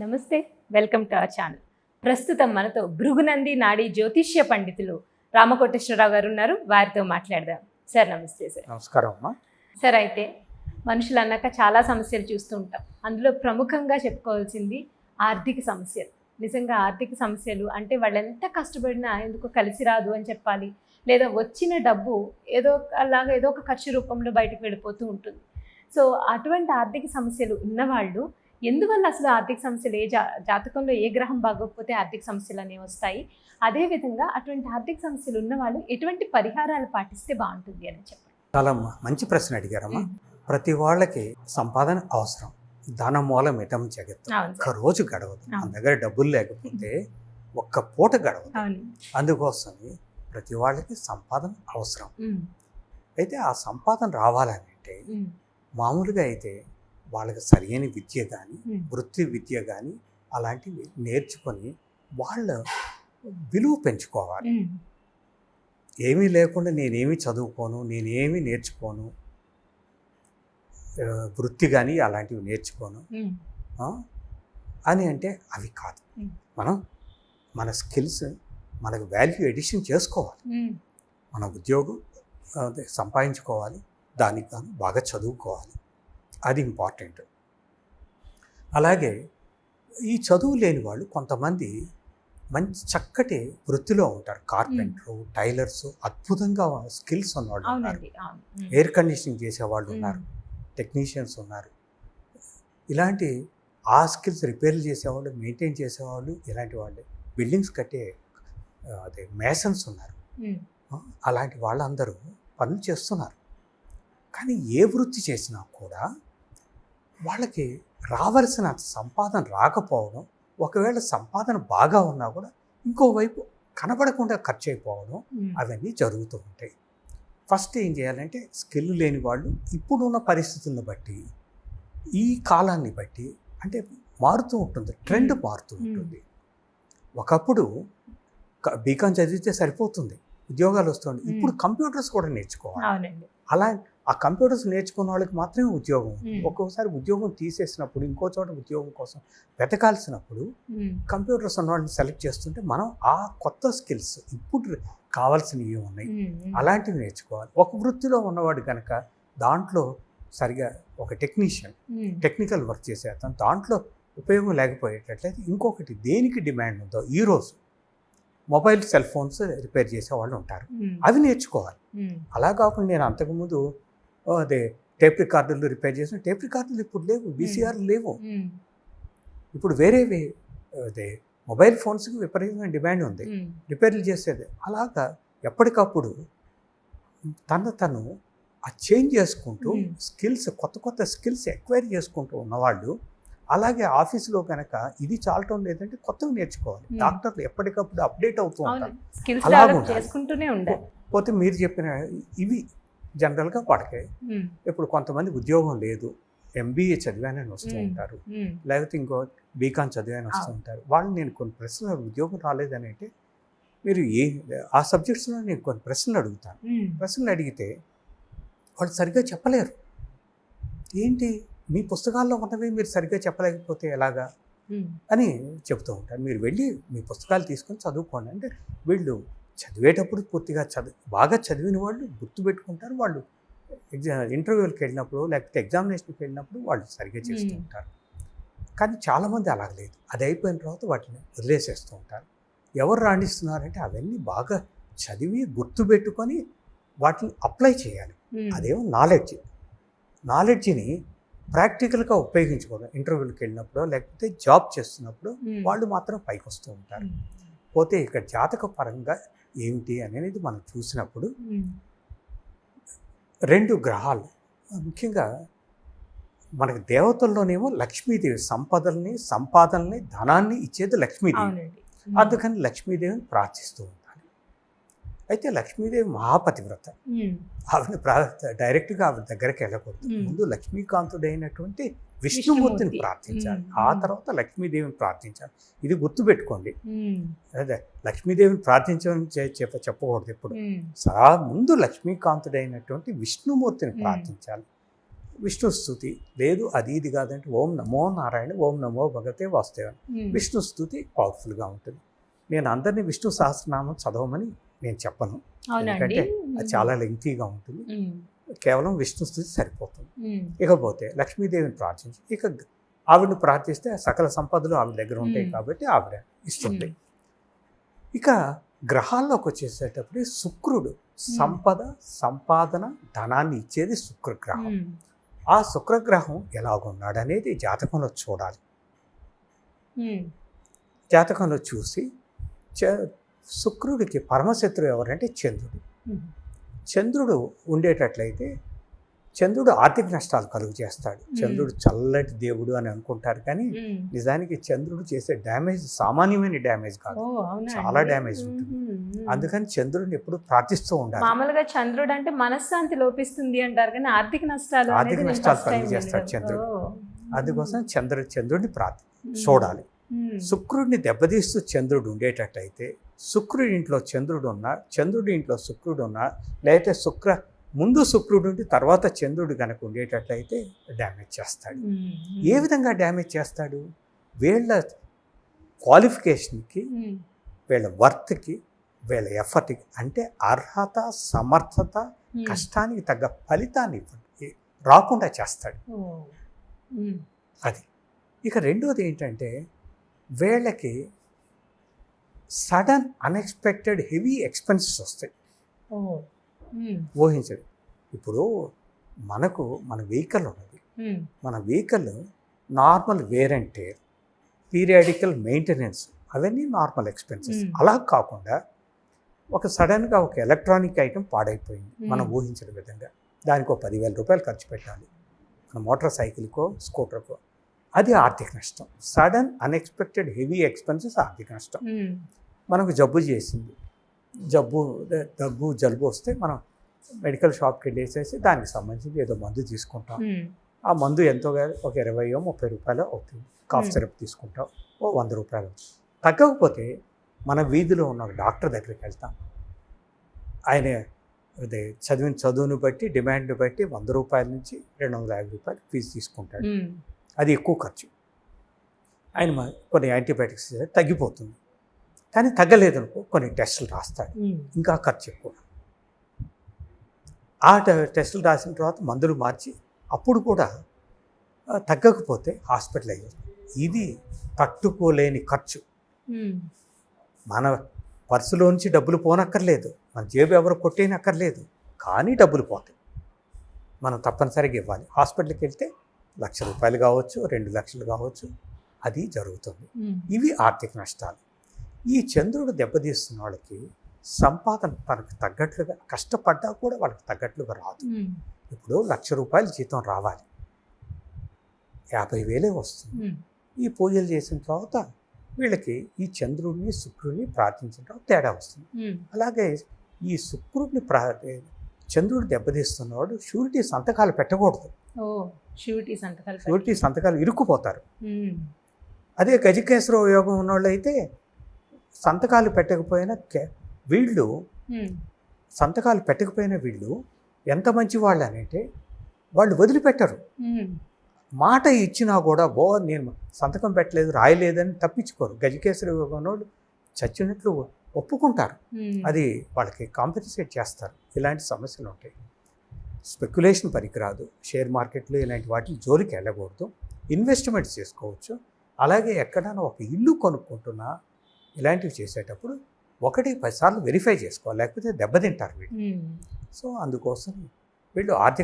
నమస్తే welcome to our channel. ప్రస్తుతం మనతో భృగునంది నాడి జ్యోతిష్య పండితులు రామకోటేశ్వరరావు గారు ఉన్నారు. వారితో మాట్లాడదాం. సార్ నమస్తే సార్. నమస్కారం అమ్మా. సార్ అయితే మనుషులు అన్నాక చాలా సమస్యలు చూస్తూ ఉంటాం. అందులో ప్రముఖంగా చెప్పుకోవాల్సింది ఆర్థిక సమస్యలు. నిజంగా ఆర్థిక సమస్యలు అంటే వాళ్ళు ఎంత కష్టపడినా ఎందుకో కలిసి రాదు అని చెప్పాలి. లేదా వచ్చిన డబ్బు ఏదో అలాగా ఏదో ఒక ఖర్చు రూపంలో బయటకు వెళ్ళిపోతూ ఉంటుంది. సో అటువంటి ఆర్థిక సమస్యలు ఉన్నవాళ్ళు ఎందువల్ల అసలు ఆర్థిక సమస్యలు ఏ జా జాతకంలో ఏ గ్రహం బాగోకపోతే ఆర్థిక సమస్యలు అనేవి వస్తాయి? అదేవిధంగా అటువంటి ఆర్థిక సమస్యలు ఉన్నవాళ్ళు ఎటువంటి పరిహారాలు పాటిస్తే బాగుంటుంది అని చెప్పండి. చాలా మంచి ప్రశ్న అడిగారమ్మా. ప్రతి వాళ్ళకి సంపాదన అవసరం. ధన మూలం ఇటం జగత్తు. ఒక్క రోజు గడవదు. మన. దగ్గర డబ్బులు లేకపోతే ఒక్క పూట గడవదు. అవును. అందుకోసమే ప్రతి వాళ్ళకి సంపాదన అవసరం. అయితే ఆ సంపాదన రావాలని అంటే మామూలుగా అయితే వాళ్ళకి సరైన విద్య కానీ వృత్తి విద్య కానీ అలాంటివి నేర్చుకొని వాళ్ళ విలువ పెంచుకోవాలి. ఏమీ లేకుండా నేనేమి చదువుకోను నేనేమి నేర్చుకోను వృత్తి కానీ అలాంటివి నేర్చుకోను అని అంటే అవి కాదు. మనం మన స్కిల్స్ మనకు వాల్యూ ఎడిషన్ చేసుకోవాలి. మన ఉద్యోగం సంపాదించుకోవాలి దానికి గాను బాగా చదువుకోవాలి. అది ఇంపార్టెంట్. అలాగే ఈ చదువు లేని వాళ్ళు కొంతమంది మంచి చక్కటి వృత్తిలో ఉంటారు. కార్పెంటరు టైలర్స్ అద్భుతంగా స్కిల్స్ ఉన్నవాళ్ళు ఉన్నారు. ఎయిర్ కండిషనింగ్ చేసేవాళ్ళు ఉన్నారు. టెక్నీషియన్స్ ఉన్నారు. ఇలాంటి ఆ స్కిల్స్ రిపేర్లు చేసేవాళ్ళు మెయింటైన్ చేసేవాళ్ళు ఇలాంటి వాళ్ళు. బిల్డింగ్స్ కట్టే అదే మేసన్స్ ఉన్నారు. అలాంటి వాళ్ళందరూ పనులు చేస్తున్నారు. కానీ ఏ వృత్తి చేసినా కూడా వాళ్ళకి రావలసిన సంపాదన రాకపోవడం ఒకవేళ సంపాదన బాగా ఉన్నా కూడా ఇంకోవైపు కనబడకుండా ఖర్చు అయిపోవడం అవన్నీ జరుగుతూ ఉంటాయి. ఫస్ట్ ఏం చేయాలంటే స్కిల్ లేని వాళ్ళు ఇప్పుడున్న పరిస్థితులను బట్టి ఈ కాలాన్ని బట్టి అంటే మారుతూ ఉంటుంది ట్రెండ్ మారుతూ ఉంటుంది. ఒకప్పుడు బీకాం చదివితే సరిపోతుంది ఉద్యోగాలు వస్తుంది ఇప్పుడు కంప్యూటర్స్ కూడా నేర్చుకోవాలి. అలా ఆ కంప్యూటర్స్ నేర్చుకున్న వాళ్ళకి మాత్రమే ఉద్యోగం. ఉంది. ఒక్కొక్కసారి ఉద్యోగం తీసేసినప్పుడు ఇంకో చోట ఉద్యోగం కోసం వెతకాల్సినప్పుడు కంప్యూటర్స్ ఉన్న వాళ్ళని సెలెక్ట్ చేస్తుంటే మనం ఆ కొత్త స్కిల్స్ ఇప్పుడు కావాల్సినవి ఉన్నాయి. అలాంటివి నేర్చుకోవాలి. ఒక వృత్తిలో ఉన్నవాడు కనుక దాంట్లో సరిగా ఒక టెక్నీషియన్ టెక్నికల్ వర్క్ చేసే అతను దాంట్లో ఉపయోగం లేకపోయేటట్లయితే ఇంకొకటి దేనికి డిమాండ్ ఉందో ఈరోజు మొబైల్ సెల్ ఫోన్స్ రిపేర్ చేసే వాళ్ళు ఉంటారు. అవి నేర్చుకోవాలి. అలా కాకుండా నేను అంతకుముందు అదే టేప్ రికార్డులు రిపేర్ చేసిన టేప్ రికార్డులు ఇప్పుడు లేవు వీసీఆర్ లేవు. ఇప్పుడు వేరేవి అదే మొబైల్ ఫోన్స్కి విపరీతమైన డిమాండ్ ఉంది. రిపేర్లు చేసేది. అలాగా ఎప్పటికప్పుడు తను తను ఆ చేంజ్ చేసుకుంటూ. స్కిల్స్ కొత్త కొత్త స్కిల్స్ ఎక్వైర్ చేసుకుంటూ ఉన్నవాళ్ళు అలాగే ఆఫీసులో కనుక ఇది చాలటం లేదంటే కొత్తవి నేర్చుకోవాలి. డాక్టర్లు ఎప్పటికప్పుడు అప్డేట్ అవుతూ ఉంటారు. అలాగ పోతే మీరు చెప్పిన ఇవి జనరల్గా ఉమ్, ఇప్పుడు కొంతమంది ఉద్యోగం లేదు ఎంబీఏ చదివానని వస్తూ. ఉంటారు. లేకపోతే ఇంకో బీకాన్ చదివాని వస్తూ. ఉంటారు. వాళ్ళు నేను కొన్ని ప్రశ్నలు ఉద్యోగం రాలేదని అంటే మీరు ఏ ఆ సబ్జెక్ట్స్లో నేను కొన్ని ప్రశ్నలు అడుగుతాను. ప్రశ్నలు అడిగితే వాళ్ళు సరిగ్గా చెప్పలేరు. ఏంటి? మీ పుస్తకాల్లో ఉన్నవి మీరు సరిగ్గా చెప్పలేకపోతే ఎలాగా? అని చెప్తూ ఉంటారు. మీరు వెళ్ళి మీ పుస్తకాలు తీసుకొని చదువుకోండి. అంటే వీళ్ళు చదివేటప్పుడు పూర్తిగా చదివి బాగా చదివిన వాళ్ళు గుర్తుపెట్టుకుంటారు వాళ్ళు ఎగ్జా ఇంటర్వ్యూలకు వెళ్ళినప్పుడు లేకపోతే ఎగ్జామినేషన్కి వెళ్ళినప్పుడు వాళ్ళు సరిగ్గా చేస్తూ. ఉంటారు. కానీ చాలామంది అలాగ లేదు. అది అయిపోయిన తర్వాత వాటిని వదిలేసేస్తూ ఉంటారు. ఎవరు రాణిస్తున్నారంటే అవన్నీ బాగా చదివి గుర్తుపెట్టుకొని వాటిని అప్లై చేయాలి. అదేమో నాలెడ్జ్. నాలెడ్జ్ని ప్రాక్టికల్గా ఉపయోగించుకోవడం. ఇంటర్వ్యూలకు వెళ్ళినప్పుడు లేకపోతే జాబ్ చేస్తున్నప్పుడు వాళ్ళు మాత్రం పైకి వస్తూ ఉంటారు పోతే ఇక్కడ జాతక పరంగా ఏమిటి అనేది మనం చూసినప్పుడు రెండు గ్రహాలు ముఖ్యంగా మనకి దేవతల్లోనేమో లక్ష్మీదేవి సంపదల్ని సంపాదనని ధనాన్ని ఇచ్చేది లక్ష్మీదేవి. అందుకని లక్ష్మీదేవిని ప్రార్థిస్తూ ఉండాలి. అయితే లక్ష్మీదేవి మహాపతివ్రత. ఆవిడ ప్రా డైరెక్ట్గా ఆవిడ దగ్గరికి వెళ్ళకూడదు. ముందు లక్ష్మీకాంతుడైనటువంటి విష్ణుమూర్తిని విష్ణుమూర్తి. ప్రార్థించాలి. ఆ తర్వాత లక్ష్మీదేవిని ప్రార్థించాలి. ఇది గుర్తుపెట్టుకోండి. అదే లక్ష్మీదేవిని ప్రార్థించమని చెప్ప చెప్పకూడదు ఎప్పుడు. ఉమ్, సా ముందు లక్ష్మీకాంతుడైనటువంటి విష్ణుమూర్తిని. ప్రార్థించాలి. విష్ణు స్థుతి లేదు అది ఇది కాదంటే ఓం నమో నారాయణ ఓం నమో భగతే వాస్తవ ఉమ్. విష్ణు స్థుతి పవర్ఫుల్గా ఉంటుంది. నేను అందరినీ విష్ణు సహస్రనామం చదవమని నేను చెప్పను. ఎందుకంటే అది చాలా లెంగ్తీగా ఉంటుంది. కేవలం విష్ణు స్థుతి సరిపోతుంది. ఇకపోతే లక్ష్మీదేవిని ప్రార్థించి ఇక ఆవిడని ప్రార్థిస్తే సకల సంపదలు ఆవిడ దగ్గర ఉంటాయి. కాబట్టి ఆవిడ ఇస్తుంది. ఇక గ్రహాల్లోకి వచ్చేసేటప్పుడు శుక్రుడు సంపద సంపాదన ధనాన్ని ఇచ్చేది శుక్రగ్రహం. ఆ శుక్రగ్రహం ఎలాగున్నాడు అనేది జాతకంలో చూడాలి. జాతకంలో చూసి శుక్రుడికి పరమశత్రువు ఎవరంటే చంద్రుడు. చంద్రుడు ఉండేటట్లయితే చంద్రుడు ఆర్థిక నష్టాలు కలుగు చేస్తాడు చంద్రుడు చల్లటి దేవుడు అని అనుకుంటారు కానీ. నిజానికి చంద్రుడు చేసే డ్యామేజ్ సామాన్యమైన డ్యామేజ్ కాదు చాలా? డ్యామేజ్ ఉంటుంది. అందుకని చంద్రుడిని ఎప్పుడు ప్రార్థిస్తూ ఉండాలి మామూలుగా చంద్రుడు అంటే మనశ్శాంతి లోపిస్తుంది అంటారు కానీ ఆర్థిక నష్టాలు ఆర్థిక నష్టాలు కలుగజేస్తాడు వినడం. చంద్రుడు. అందుకోసం చంద్ర చంద్రుడిని ప్రార్థి. చూడాలి. శుక్రుడిని దెబ్బతీస్తూ చంద్రుడు ఉండేటట్టయితే శుక్రుడి ఇంట్లో చంద్రుడు ఉన్నా చంద్రుడి ఇంట్లో శుక్రుడు ఉన్నా లేకపోతే శుక్ర ముందు శుక్రుడు ఉండి తర్వాత చంద్రుడు కనుక ఉండేటట్లయితే డ్యామేజ్ చేస్తాడు. ఏ విధంగా డ్యామేజ్ చేస్తాడు వీళ్ళ క్వాలిఫికేషన్కి. వీళ్ళ వర్త్కి వీళ్ళ ఎఫర్ట్కి అంటే అర్హత సమర్థత. కష్టానికి తగ్గ ఫలితాన్ని రాకుండా చేస్తాడు. అది ఇక రెండోది ఏంటంటే వీళ్ళకి సడన్ అన్ఎక్స్పెక్టెడ్ హెవీ ఎక్స్పెన్సెస్ వస్తాయి. ఊహించండి. ఇప్పుడు మనకు మన వెహికల్ ఉన్నది. మన vehicle normal wear and tear periodical maintenance అవన్నీ నార్మల్ ఎక్స్పెన్సెస్. అలా కాకుండా ఒక సడన్గా ఒక ఎలక్ట్రానిక్ ఐటెం పాడైపోయింది. మనం. ఊహించిన విధంగా. దానికి ఒక పదివేల రూపాయలు ఖర్చు పెట్టాలి. మన మోటార్ సైకిల్కో స్కూటర్కో అది ఆర్థిక నష్టం. సడన్ అన్ఎక్స్పెక్టెడ్ హెవీ ఎక్స్పెన్సెస్ ఆర్థిక నష్టం. మనకు జబ్బు చేసింది. జబ్బు దగ్గు జలుబు వస్తే మనం మెడికల్ షాప్కి వెళ్ళేసేసి దానికి సంబంధించి ఏదో మందు తీసుకుంటాం. ఆ మందు ఎంతో ఒక ఇరవయో ముప్పై రూపాయలు అవుతుంది కాఫ్. సిరప్ తీసుకుంటాం ఓ వంద రూపాయలు. తగ్గకపోతే మన వీధిలో ఉన్న డాక్టర్ దగ్గరికి వెళ్తాం ఆయన అదే చదివిన చదువుని బట్టి డిమాండ్ని బట్టి వంద రూపాయల నుంచి రెండు వందల యాభై రూపాయలు ఫీజు తీసుకుంటాడు. అది ఎక్కువ ఖర్చు ఆయన కొన్ని యాంటీబయాటిక్స్ తగ్గిపోతుంది కానీ తగ్గలేదనుకో కొన్ని టెస్టులు రాస్తాడు. ఇంకా ఖర్చు ఎక్కువ. ఆ టె- టెస్టులు రాసిన తర్వాత మందులు మార్చి అప్పుడు కూడా తగ్గకపోతే హాస్పిటలైజ్ ఇది తట్టుకోలేని ఖర్చు. మన పర్సులోంచి డబ్బులు పోనక్కర్లేదు. మన జేబు ఎవరు కొట్టేనక్కర్లేదు. కానీ డబ్బులు పోతాయి. మనం తప్పనిసరిగా ఇవ్వాలి. హాస్పిటల్కి వెళ్తే లక్ష రూపాయలు కావచ్చు రెండు లక్షలు కావచ్చు అది జరుగుతుంది. ఇవి ఆర్థిక నష్టాలు. ఈ చంద్రుడు దెబ్బతీస్తున్న వాళ్ళకి సంపాదన తనకు తగ్గట్లుగా కష్టపడ్డా కూడా వాళ్ళకి తగ్గట్లుగా రాదు. ఇప్పుడు లక్ష రూపాయలు జీతం రావాలి యాభై వేలే వస్తుంది. ఈ పూజలు చేసిన తర్వాత వీళ్ళకి ఈ చంద్రుడిని శుక్రుడిని ప్రార్థించిన తర్వాత తేడా వస్తుంది. అలాగే ఈ శుక్రుడిని ప్రా చంద్రుడు దెబ్బతీస్తున్నవాడు షూరిటీ సంతకాలు పెట్టకూడదు షూరిటీ సంతకాలు. షూరిటీ సంతకాలు ఇరుక్కుపోతారు. అదే గజకేశ్వర యోగం ఉన్నవాళ్ళు అయితే సంతకాలు పెట్టకపోయినా వీళ్ళు. సంతకాలు పెట్టకపోయినా వీళ్ళు ఎంత మంచి వాళ్ళు అని అంటే వాళ్ళు వదిలిపెట్టరు. మాట ఇచ్చినా కూడా ఓ నేను సంతకం పెట్టలేదు రాయలేదని తప్పించుకోరు. గజకేశ్వర యోగం ఉన్నోళ్ళు చచ్చినట్లు ఒప్పుకుంటారు. అది వాళ్ళకి కాంపెన్సేట్ చేస్తారు. ఇలాంటి సమస్యలు ఉంటాయి. స్పెక్యులేషన్ పనికిరాదు. షేర్ మార్కెట్లు ఇలాంటి వాటి జోలికి వెళ్ళకూడదు. ఇన్వెస్ట్మెంట్స్ చేసుకోవచ్చు. అలాగే ఎక్కడైనా ఒక ఇల్లు కొనుక్కుంటున్నా ఇలాంటివి చేసేటప్పుడు ఒకటి పది సార్లు వెరిఫై చేసుకోవాలి లేకపోతే దెబ్బతింటారు వీళ్ళు. సో అందుకోసం వీళ్ళు ఆర్థిక